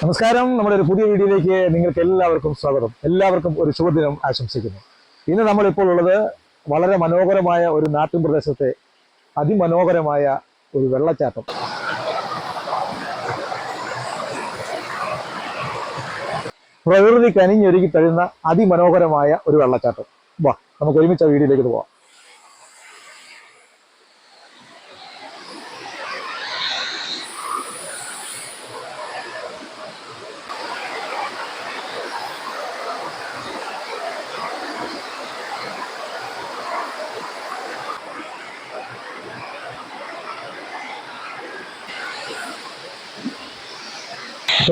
നമസ്കാരം. നമ്മുടെ ഒരു പുതിയ വീഡിയോയിലേക്ക് നിങ്ങൾക്ക് എല്ലാവർക്കും സ്വാഗതം. എല്ലാവർക്കും ഒരു ശുഭദിനം ആശംസിക്കുന്നു. ഇന്ന് നമ്മളിപ്പോൾ ഉള്ളത് വളരെ മനോഹരമായ ഒരു നാട്ടിൻ പ്രദേശത്തെ അതിമനോഹരമായ ഒരു വെള്ളച്ചാട്ടം. പ്രകൃതി കനിഞ്ഞൊരുക്കി തഴുന്ന അതിമനോഹരമായ ഒരു വെള്ളച്ചാട്ടം. വാ നമുക്ക് ഒരുമിച്ച് ആ വീഡിയോയിലേക്ക് പോവാം.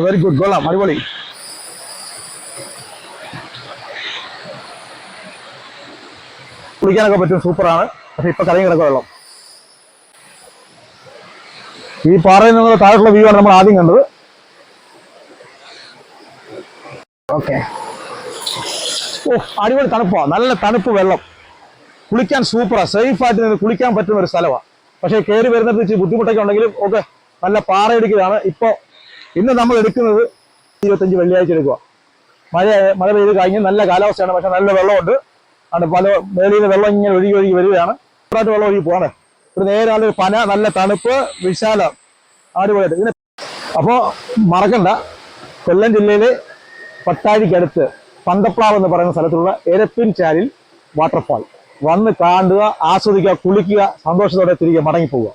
വെരി ഗുഡ് കൊള്ളാം അടിപൊളി കുളിക്കാനൊക്കെ പറ്റും സൂപ്പറാണ് പക്ഷെ ഇപ്പൊ കലങ്ങി കിടക്കുക വെള്ളം. ഈ പാറയിൽ നിന്നുള്ള താഴെയുള്ള വ്യൂ ആണ് നമ്മൾ ആദ്യം കണ്ടത്. ഓക്കെ ഓ അടിപൊളി തണുപ്പാ. നല്ല തണുപ്പ് വെള്ളം. കുളിക്കാൻ സൂപ്പറാ സേഫ് ആയിട്ട് നിന്ന് കുളിക്കാൻ പറ്റുന്ന ഒരു സ്ഥലമാണ് പക്ഷേ കയറി വരുന്നത് ഇച്ചിരി ബുദ്ധിമുട്ടൊക്കെ ഉണ്ടെങ്കിലും ഓക്കെ നല്ല പാറ ഇപ്പോൾ ഇന്ന് നമ്മൾ എടുക്കുന്നത് ഇരുപത്തഞ്ച് വെള്ളിയാഴ്ച എടുക്കുക മഴ മഴ പെയ്ത് കഴിഞ്ഞ് നല്ല കാലാവസ്ഥയാണ് പക്ഷെ നല്ല വെള്ളമുണ്ട്. ആണ് പല മേലിൽ വെള്ളം ഇങ്ങനെ ഒഴുകി ഒഴുകി വരികയാണ്. ഇപ്പോഴത്തെ വെള്ളം ഒഴുകി പോകണേ ഒരു നേരെ പന നല്ല തണുപ്പ് വിശാലം അടിപൊളിയായിട്ട്. ഇതിന് അപ്പോൾ മറക്കണ്ട. കൊല്ലം ജില്ലയിലെ പട്ടാഴിക്കടുത്ത് പന്തപ്ലാവ് എന്ന് പറയുന്ന സ്ഥലത്തുള്ള എരപ്പിൻ ചാലിൽ വാട്ടർഫാൾ വന്ന് കാണുക ആസ്വദിക്കുക കുളിക്കുക സന്തോഷത്തോടെ തിരികെ മടങ്ങി പോവുക